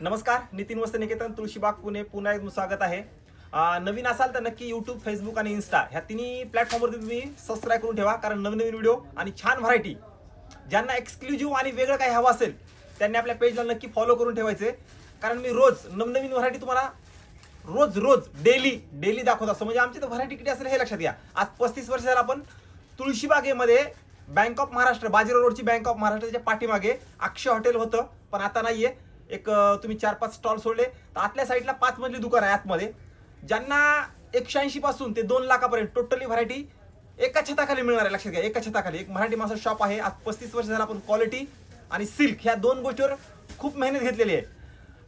नमस्कार नितीन वस्त निकेतन तुळशीबाग पुणे. पुन्हा एक स्वागत आहे. नवीन असाल तर नक्की यूट्यूब फेसबुक आणि इन्स्टा ह्या तिन्ही प्लॅटफॉर्मवरती तुम्ही सबस्क्राईब करून ठेवा कारण नवीन नवीन व्हिडिओ आणि छान व्हरायटी ज्यांना एक्सक्लुझिव्ह आणि वेगळं काही हवं असेल त्यांनी आपल्या पेजला नक्की फॉलो करून ठेवायचे. कारण मी रोज नवनवीन व्हरायटी तुम्हाला रोज रोज डेली डेली दाखवत असतो. म्हणजे आमची तर व्हरायटी किती असेल हे लक्षात घ्या. आज पस्तीस वर्ष झालं आपण तुळशीबागेमध्ये बँक ऑफ महाराष्ट्र बाजीराव रोडची बँक ऑफ महाराष्ट्राच्या पाठीमागे अक्षय हॉटेल होतं पण आता नाहीये. एक तुम्ही चार पाच स्टॉल सोडले. तर आतल्या साईडला पाच मजली दुकान आहे आतमध्ये. ज्यांना एकशे ऐंशी पासून ते दोन लाखापर्यंत टोटली व्हरायटी एका छताखाली मिळणार आहे. लक्षात घ्या एका छताखाली. एक मराठी माणसं शॉप आहे. आज पस्तीस वर्ष झाला आपण क्वालिटी आणि सिल्क ह्या दोन गोष्टीवर खूप मेहनत घेतलेली आहे.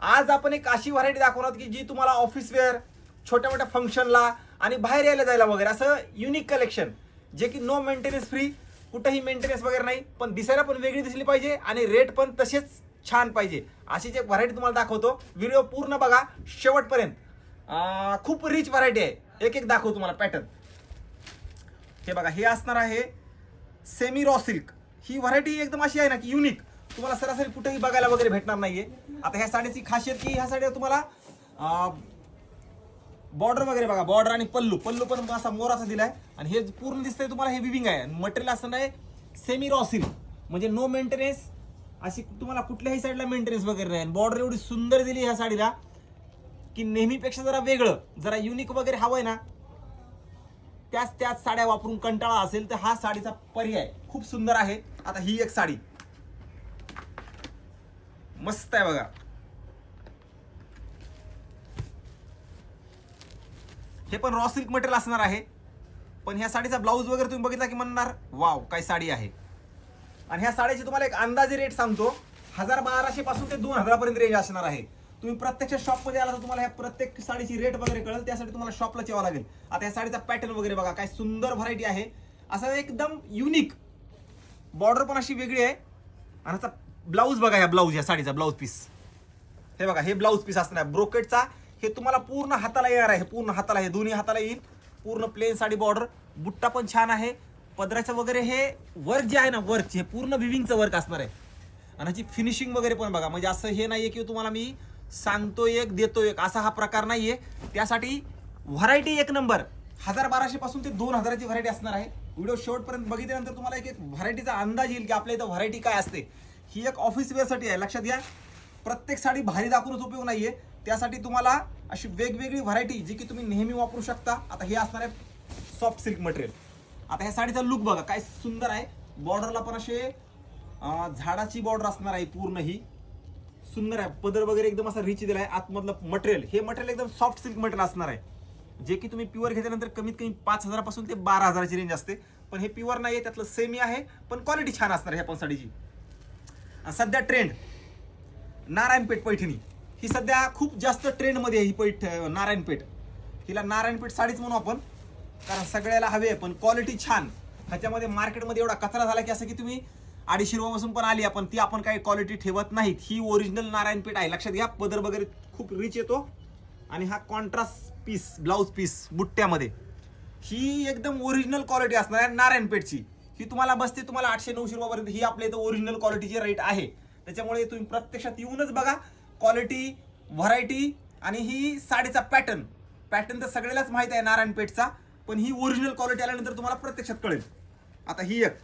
आज आपण एक अशी व्हरायटी दाखवणार की जी तुम्हाला ऑफिस वेअर छोट्या मोठ्या फंक्शनला आणि बाहेर यायला जायला वगैरे असं युनिक कलेक्शन जे की नो मेंटेनन्स फ्री कुठंही मेंटेनन्स वगैरे नाही पण दिसायला पण वेगळी दिसली पाहिजे आणि रेट पण तसेच छान पाहिजे. अशी जे व्हरायटी तुम्हाला दाखवतो. व्हिडिओ पूर्ण बघा. शेवटपर्यंत. खूप रिच व्हरायटी आहे. एक एक दाखवतो तुम्हाला पॅटर्न हे बघा हे असणार आहे सेमी रॉ सिल्क ही व्हरायटी एकदम अशी आहे ना की युनिक तुम्हाला सरासरी कुठेही बघायला वगैरे भेटणार नाहीये. आता ह्या साडीची खासियत की ह्या साड्या तुम्हाला बॉर्डर वगैरे बघा. बॉर्डर आणि पल्लू. पल्लू पण असा मोराचा दिलाय. आणि हे पूर्ण दिसतंय तुम्हाला हे विविंग आहे. मटेरियल असं नाही सेमी रॉ सिल्क म्हणजे नो मेंटेनन्स अशी तुम्हाला कुठल्याही साईडला मेंटेनन्स वगैरे नाही. बॉर्डर एवढी सुंदर दिली ह्या साडीला की नेहमीपेक्षा जरा वेगळं जरा युनिक वगैरे हवंय ना त्याच त्याच साड्या वापरून कंटाळा असेल तर हा साडीचा पर्याय खूप सुंदर आहे. आता ही एक साडी. मस्त आहे बघा. हे पण रॉ सिल्क मटेरियल असणार आहे. पण ह्या साडीचा ब्लाऊज वगैरे तुम्ही बघितला की म्हणणार वाव काय साडी आहे. आणि ह्या साड्याची तुम्हाला एक अंदाजे रेट सांगतो. हजार बाराशे पासून ते दोन हजारापर्यंत रेंज असणार आहे. तुम्ही प्रत्यक्ष शॉपमध्ये आला तर तुम्हाला ह्या प्रत्येक साडीची रेट वगैरे कळेल. त्यासाठी तुम्हाला शॉपला यावं लागेल. आता या साडीचा पॅटर्न वगैरे बघा काय सुंदर व्हरायटी आहे. असं एकदम युनिक बॉर्डर पण अशी वेगळी आहे. आणि आता ब्लाऊज बघा ह्या ब्लाऊज या साडीचा ब्लाऊज पीस हे बघा हे ब्लाऊज पीस असणार आहे. ब्रोकेटचा हे तुम्हाला पूर्ण हाताला येणार आहे. पूर्ण हाताला हे दोन्ही हाताला येईल. पूर्ण प्लेन साडी बॉर्डर बुट्टा पण छान आहे. पदराचं वगैरे हे वर्क जे आहे ना वर्क हे पूर्ण विविंगचं वर्क असणार आहे. आणि ह्याची फिनिशिंग वगैरे पण बघा म्हणजे असं हे नाहीये की तुम्हाला मी सांगतो एक देतो एक असा हा प्रकार नाहीये. त्यासाठी व्हरायटी एक नंबर हजार बाराशे पासून ते दोन हजाराची व्हरायटी असणार आहे. व्हिडिओ शेवटपर्यंत बघितल्यानंतर तुम्हाला एक एक व्हरायटीचा अंदाज येईल की आपल्या इथं व्हरायटी काय असते. ही एक ऑफिस वेअरसाठी आहे लक्षात घ्या. प्रत्येक साडी भारी दाखवूनच उपयोग नाहीये. त्यासाठी तुम्हाला अशी वेगवेगळी व्हरायटी जी की तुम्ही नेहमी वापरू शकता. आता हे असणार आहे सॉफ्ट सिल्क मटेरियल आता ह्या साडीचा लुक बघा काय सुंदर आहे. बॉर्डरला पण असे झाडाची बॉर्डर असणार आहे पूर्ण ही. सुंदर आहे. पदर वगैरे एकदम असा रिच दिला आहे आतमधलं मटेरियल हे मटेरियल एकदम सॉफ्ट सिल्क मटेरियल असणार आहे. जे की तुम्ही प्युअर घेतल्यानंतर कमीत कमी पाच हजारापासून ते बारा हजाराची रेंज असते. पण हे प्युअर नाही आहे त्यातलं सेमी आहे. पण क्वालिटी छान असणार आहे ह्या पण साडीची. सध्या ट्रेंड नारायणपेठ पैठणी. ही सध्या खूप जास्त ट्रेंडमध्ये आहे ही पैठ नारायणपेठ. हिला नारायणपेठ साडीच म्हणू आपण. कारण सगळ्याला हवे आहे पण क्वालिटी छान. ह्याच्यामध्ये मार्केटमध्ये एवढा कचरा झाला की असं की तुम्ही अडीचशे रुपयापासून पण आली आपण ती आपण काही क्वालिटी ठेवत नाहीत. ही ओरिजिनल नारायणपेठ आहे. लक्षात घ्या पदर वगैरे खूप रिच येतो. आणि हा कॉन्ट्रास्ट पीस ब्लाऊज पीस बुट्ट्यामध्ये. ही एकदम ओरिजिनल क्वालिटी असणार आहे नारायणपेठची ही तुम्हाला बसते तुम्हाला आठशे नऊशे रुपयापर्यंत ही आपल्या इथं ओरिजिनल क्वालिटीची रेट आहे. त्याच्यामुळे तुम्ही प्रत्यक्षात येऊनच बघा क्वालिटी व्हरायटी आणि ही साडीचा पॅटर्न पॅटर्न तर सगळ्यालाच माहीत आहे नारायणपेठचा पण ही ओरिजिनल क्वालिटी आल्यानंतर तुम्हाला प्रत्यक्षात कळेल. आता ही एक.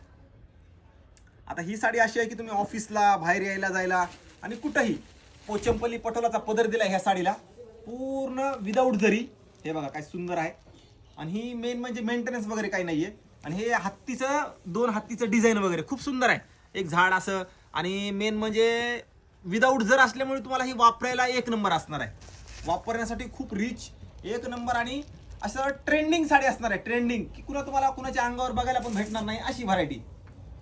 आता ही साडी अशी आहे की तुम्ही ऑफिसला बाहेर यायला जायला आणि कुठंही पोचंपल्ली पटोलाचा पदर दिला ह्या साडीला पूर्ण विदाऊट जरी हे बघा काय सुंदर आहे. आणि ही मेन म्हणजे मेंटेनन्स वगैरे काही नाहीये. आणि हे हत्तीचं दोन हत्तीचं डिझाईन वगैरे खूप सुंदर आहे. एक झाड असं आणि मेन म्हणजे विदाऊट जर असल्यामुळे तुम्हाला ही वापरायला एक नंबर असणार आहे. वापरण्यासाठी खूप रिच एक नंबर आणि असं ट्रेंडिंग साडी असणार आहे ट्रेंडिंग की कुणा तुम्हाला कुणाच्या अंगावर बघायला पण भेटणार नाही अशी व्हरायटी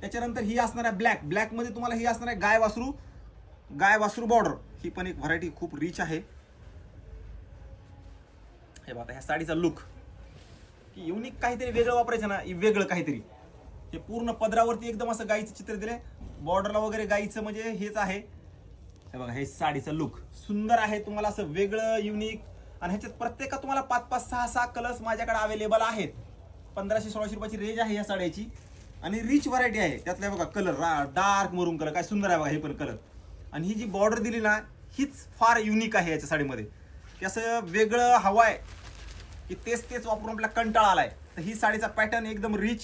त्याच्यानंतर ही असणार आहे ब्लॅक ब्लॅकमध्ये तुम्हाला ही असणार आहे गाय वासरू. गाय वासरू बॉर्डर ही पण एक व्हरायटी खूप रिच आहे. हे बघा ह्या साडीचा लुक की युनिक काहीतरी वेगळं वापरायचं ना वेगळं काहीतरी. हे पूर्ण पदरावरती एकदम असं गाईचं चित्र दिले बॉर्डरला वगैरे गाईचं म्हणजे हेच आहे. हे बघा हे साडीचा लुक सुंदर आहे तुम्हाला असं वेगळं युनिक आणि ह्याच्यात प्रत्येकात तुम्हाला पाच पाच सहा सहा कलर्स माझ्याकडे अवेलेबल आहेत. पंधराशे सोळाशे रुपयाची रेंज आहे या साड्याची. आणि रिच व्हरायटी आहे. त्यातल्या बघा कलर डार्क मरून कलर काय सुंदर आहे बघा हे पण कलर आणि ही जी बॉर्डर दिली ना हीच फार युनिक आहे याच्या साडीमध्ये. की असं वेगळं हवं आहे की तेच तेच वापरून आपला कंटाळा आला आहे तर ही साडीचा पॅटर्न एकदम रिच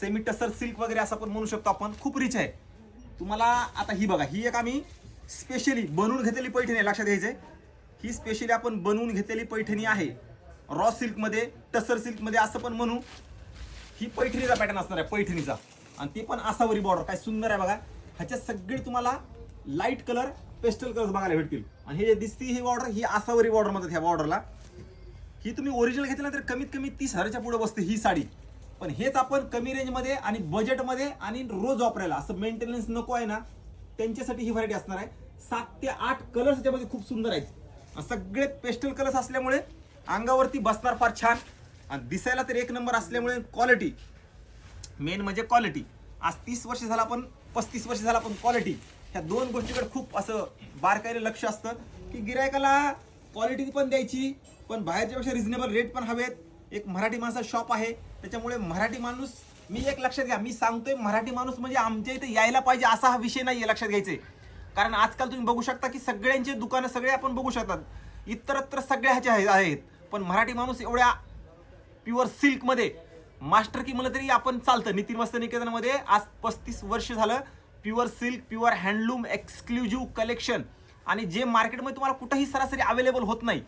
सेमी टसर सिल्क वगैरे असं पण म्हणू शकतो आपण. खूप रिच आहे. तुम्हाला आता ही बघा ही एक आम्ही स्पेशली बनवून घेतलेली पैठणी आहे लक्षात घ्यायचंय. ही स्पेशली आपण बनवून घेतलेली पैठणी आहे. रॉ सिल्कमध्ये टसर सिल्कमध्ये असं पण म्हणू. ही पैठणीचा पॅटर्न असणार आहे पैठणीचा. आणि ते पण आसावरी बॉर्डर काय सुंदर आहे बघा. ह्याच्यात सगळे तुम्हाला लाइट कलर पेस्टल कलर बघायला भेटतील. आणि हे जे दिसती ही बॉर्डर ही आसावरी बॉर्डर म्हणतात ह्या बॉर्डरला ही तुम्ही ओरिजिनल घेतली ना तर कमीत कमी तीस हजारच्या पुढे बसते ही साडी. पण हेच आपण कमी रेंजमध्ये आणि बजेटमध्ये आणि रोज वापरायला. असं मेंटेनन्स नको आहे ना. त्यांच्यासाठी ही व्हरायटी असणार आहे. सात ते आठ कलर्स त्यामध्ये खूप सुंदर आहेत. सगळे पेस्टल कलर्स असल्यामुळे अंगावरती बसणार फार छान. आणि दिसायला तर एक नंबर असल्यामुळे क्वालिटी मेन म्हणजे क्वालिटी आज तीस वर्ष झाला पण पस्तीस वर्ष झाला पण क्वालिटी ह्या दोन गोष्टीकडे खूप असं बारकाईने लक्ष असतं की गिरायकाला क्वालिटी पण द्यायची पण बाहेरच्यापेक्षा रिझनेबल रेट पण हवेत. एक मराठी माणसा शॉप आहे. त्याच्यामुळे मराठी माणूस मी एक लक्षात घ्या मी सांगतोय मराठी माणूस म्हणजे आमच्या इथे यायला पाहिजे असा हा विषय नाही आहे लक्षात घ्यायचे. कारण आजकाल तुम्ही बघू शकता की सगळ्यांचे दुकानं सगळे आपण बघू शकतात. इतरत्र सगळ्या आहेत पण मराठी माणूस एवढ्या प्युअर सिल्कमध्ये मास्टर की म्हणलं तरी आपण चालतं. नितीन मस्त निकेतनमध्ये आज पस्तीस वर्ष झालं pure silk pure handloom exclusive collection आणि जे मार्केटमध्ये तुम्हाला कुठंही सरासरी अवेलेबल होत नाही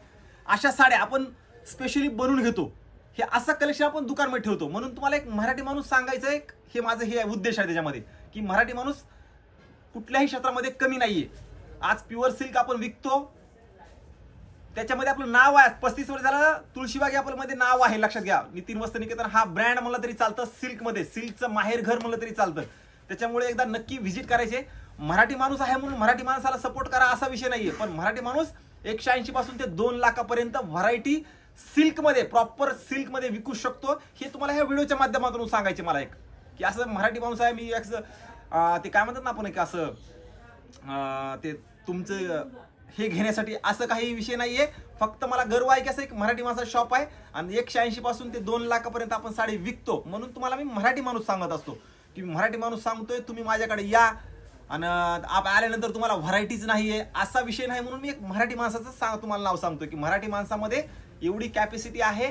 अशा साड्या आपण स्पेशली बनवून घेतो. हे असं कलेक्शन आपण दुकानमध्ये ठेवतो. म्हणून तुम्हाला एक मराठी माणूस सांगायचं एक हे माझं हे उद्देश आहे त्याच्यामध्ये की मराठी माणूस कुठल्याही क्षेत्रामध्ये कमी नाहीये. आज प्युअर सिल्क आपण विकतो. त्याच्यामध्ये आपलं नाव आहे. पस्तीस वर्ष झालं तुळशीबाग या मध्ये नाव आहे. लक्षात घ्या. नितीन वस्त्र निकेतन हा ब्रँड म्हणलं तरी चालतं सिल्कमध्ये सिल्कचं माहेर घर म्हणलं तरी चालतं. त्याच्यामुळे एकदा नक्की व्हिजिट करायचे. मराठी माणूस आहे म्हणून मराठी माणसाला सपोर्ट करा असा विषय नाहीये. पण मराठी माणूस एकशे ऐंशी पासून ते दोन लाखापर्यंत व्हरायटी सिल्कमध्ये प्रॉपर सिल्कमध्ये विकू शकतो. हे तुम्हाला ह्या व्हिडिओच्या माध्यमातून सांगायचे मला एक. की असं मराठी माणूस आहे मी एक ते काय म्हणतात ना आपण एक असं ते तुमचं हे घेण्यासाठी असं काही विषय नाहीये. फक्त मला गर्व आहे की असं एक मराठी माणसाचा शॉप आहे आणि एकशे ऐंशी पासून ते दोन लाखापर्यंत आपण साडी विकतो. म्हणून तुम्हाला मी मराठी माणूस सांगत असतो. की मराठी माणूस सांगतोय तुम्ही माझ्याकडे या आणि आप आल्यानंतर तुम्हाला व्हरायटीज आहे असा विषय नाही म्हणून मी एक मराठी माणसाचं सांग तुम्हाला नाव सांगतो की मराठी माणसामध्ये एवढी कॅपॅसिटी आहे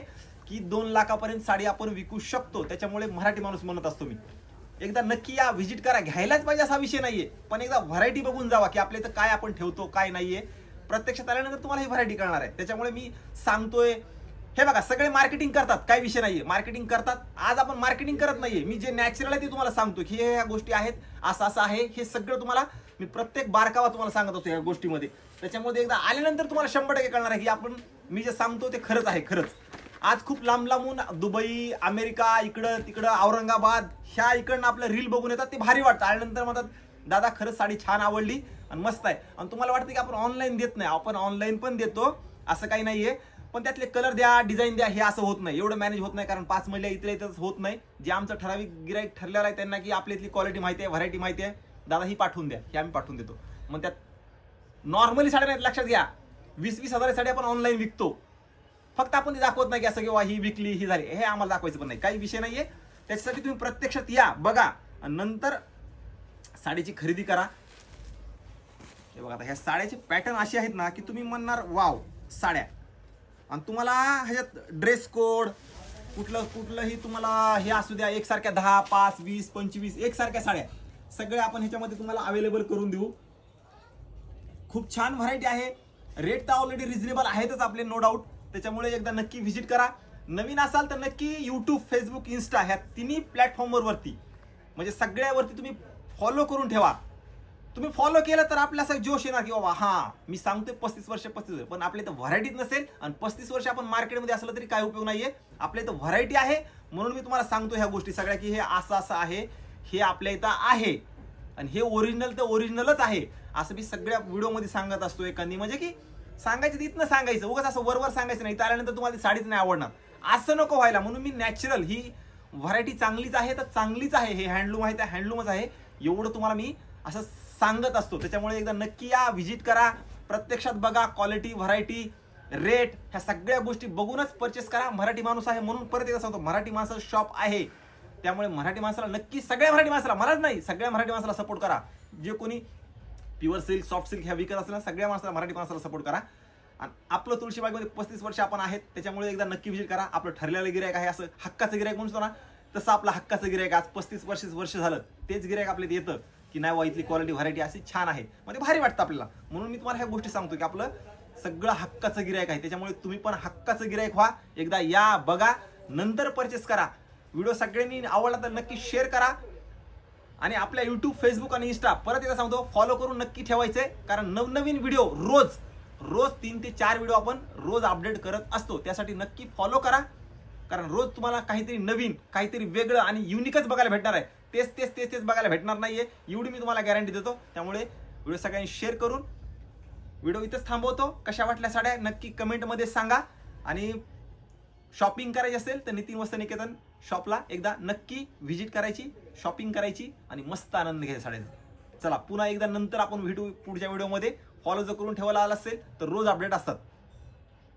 की दोन लाखापर्यंत साडी आपण विकू शकतो. त्याच्यामुळे मराठी माणूस म्हणत असतो मी. एकदा नक्की या व्हिजिट करा. घ्यायलाच पाहिजे असा विषय नाहीये. पण एकदा व्हरायटी बघून जावा की आपल्या इथं काय आपण ठेवतो काय नाहीये. प्रत्यक्षात आल्यानंतर तुम्हाला ही व्हरायटी कळणार आहे. त्याच्यामुळे मी सांगतोय हे बघा सगळे मार्केटिंग करतात काय विषय नाहीये. मार्केटिंग करतात. आज आपण मार्केटिंग करत नाहीये. मी जे नॅचरल आहे ते तुम्हाला सांगतो की हे ह्या गोष्टी आहेत असं असं आहे. हे सगळं तुम्हाला मी प्रत्येक बारकावा तुम्हाला सांगत असतो या गोष्टीमध्ये. त्याच्यामध्ये एकदा आल्यानंतर तुम्हाला शंभर टक्के कळणार आहे की आपण मी जे सांगतो ते खरंच आहे खरंच. आज खूप लांब लांबून दुबई अमेरिका इकडं तिकडं औरंगाबाद ह्या इकडनं आपलं रील बघून येतात ते भारी वाटतं. आल्यानंतर म्हणतात दादा खरंच साडी छान आवडली आणि मस्त आहे. आणि तुम्हाला वाटतं की आपण ऑनलाईन देत नाही. आपण ऑनलाईन पण देतो. असं काही नाहीये. पण त्यातले कलर द्या डिझाईन द्या हे असं होत नाही. एवढं मॅनेज होत नाही कारण पाच महिला इथल्या इथंच होत नाही. जे आमचं ठराविक गिराईक ठरलेलं आहे त्यांना की आपल्या इथली क्वालिटी माहिती आहे व्हरायटी माहिती आहे. दादा ही पाठवून द्या. हे आम्ही पाठवून देतो. मग त्यात नॉर्मली साड्या नाहीत लक्षात घ्या. वीस वीस हजार साडी आपण ऑनलाईन विकतो. फक्त आपण ते दाखवत नाही की असं किंवा ही विकली ही झाली. हे आम्हाला दाखवायचं पण नाही. काही विषय नाहीये. त्याच्यासाठी तुम्ही प्रत्यक्षात या बघा. आणि नंतर साडीची खरेदी करा. हे बघा आता ह्या साड्याचे पॅटर्न असे आहेत ना की तुम्ही म्हणणार वाव साड्या. आणि तुम्हाला ह्याच्यात ड्रेस कोड कुठलं कुठलंही तुम्हाला हे असू द्या एकसारख्या दहा पाच वीस पंचवीस एकसारख्या साड्या. सगळ्या आपण ह्याच्यामध्ये तुम्हाला अवेलेबल करून देऊ. खूप छान व्हरायटी आहे. रेट तर ऑलरेडी रिझनेबल आहेतच आपले नो डाऊट त्याच्यामुळे एकदा नक्की व्हिजिट करा. नवीन असाल तर नक्की यूट्यूब फेसबुक इन्स्टा ह्या तिन्ही प्लॅटफॉर्मवरती म्हणजे सगळ्यावरती तुम्ही फॉलो करून ठेवा. तुम्ही फॉलो केलं तर आपल्या असं जोश येणार की बाबा हां मी सांगतोय पस्तीस वर्ष पस्तीस वर्ष. पण आपल्या इथं व्हरायटीच नसेल आणि पस्तीस वर्ष आपण मार्केटमध्ये असलं तरी काय उपयोग नाहीये. आपल्या इथं व्हरायटी आहे. म्हणून मी तुम्हाला सांगतो ह्या गोष्टी सगळ्या की हे असं असं आहे हे आपल्या इथं आहे. आणि हे ओरिजिनल तर ओरिजिनलच आहे. असं मी सगळ्या व्हिडिओमध्ये सांगत असतो एखादी म्हणजे की सांगायचं तिथनं सांगायचं. उगाच असं वरवर सांगायचं नाही. इथं आल्यानंतर तुम्हाला ती साडीच नाही आवडणार. असं नको व्हायला. म्हणून मी नॅचरल ही व्हरायटी चांगलीच आहे तर चांगलीच आहे. हे हँडलूम आहे त्या हँडलूमच आहे. एवढं तुम्हाला मी असं सांगत असतो. त्याच्यामुळे एकदा नक्की या व्हिजिट करा. प्रत्यक्षात बघा क्वालिटी व्हरायटी रेट ह्या सगळ्या गोष्टी बघूनच परचेस करा. मराठी माणूस आहे म्हणून परत एकदा सांगतो मराठी माणसाचं शॉप आहे. त्यामुळे मराठी माणसाला नक्की सगळ्या मराठी माणसाला मलाच नाही सगळ्या मराठी माणसाला सपोर्ट करा. जे कोणी प्युअर सिल्क सॉफ्ट सिल्क ह्या विकत असेल सगळ्या माणसाला मराठी माणसाला सपोर्ट करा. आणि आपलं तुळशीबागमध्ये पस्तीस वर्ष आपण आहेत त्याच्यामुळे एकदा नक्की विजिट करा. आपलं ठरलेलं गिरायक आहे असं हक्काचं गिरायक म्हणतो ना तसं आपलं हक्काचं गिरायक आज पस्तीस वर्ष वर्ष झालं तेच गिरायक आपल्याला येतं की नाही वा इथली क्वालिटी व्हरायटी अशी छान आहे. म्हणजे भारी वाटतं आपल्याला. म्हणून मी तुम्हाला ह्या गोष्टी सांगतो की आपलं सगळं हक्काचं गिरायक आहे. त्याच्यामुळे तुम्ही पण हक्काचं गिरायक व्हा. एकदा या बघा. नंतर परचेस करा. व्हिडिओ सगळ्यांनी आवडला तर नक्की शेअर करा. आणि आपल्या युट्यूब फेसबुक आणि इंस्टा परत एकदा सांगतो फॉलो करून नक्की ठेवायचे कारण नवनवीन व्हिडिओ रोज रोज तीन ते चार व्हिडिओ आपण रोज अपडेट करत असतो. त्यासाठी नक्की फॉलो करा. कारण रोज तुम्हाला काहीतरी नवीन काहीतरी वेगळं आणि युनिकच बघायला भेटणार आहे. तेच तेच तेच तेच बघायला भेटणार नाहीये. एवढी मी तुम्हाला गॅरंटी देतो. त्यामुळे व्हिडिओ सगळ्यांनी शेअर करून व्हिडिओ इथंच थांबवतो. कशा वाटल्या साड्या? नक्की कमेंटमध्ये सांगा. आणि शॉपिंग करायची असेल तर नितीन वस्त निकेतन शॉपला एकदा नक्की व्हिजिट करायची शॉपिंग करायची आणि मस्त आनंद घ्यायचा साड्याचा चला पुन्हा एकदा नंतर आपण भेटू पुढच्या व्हिडिओमध्ये फॉलो जर करून ठेवायला आला असेल तर रोज अपडेट असतात.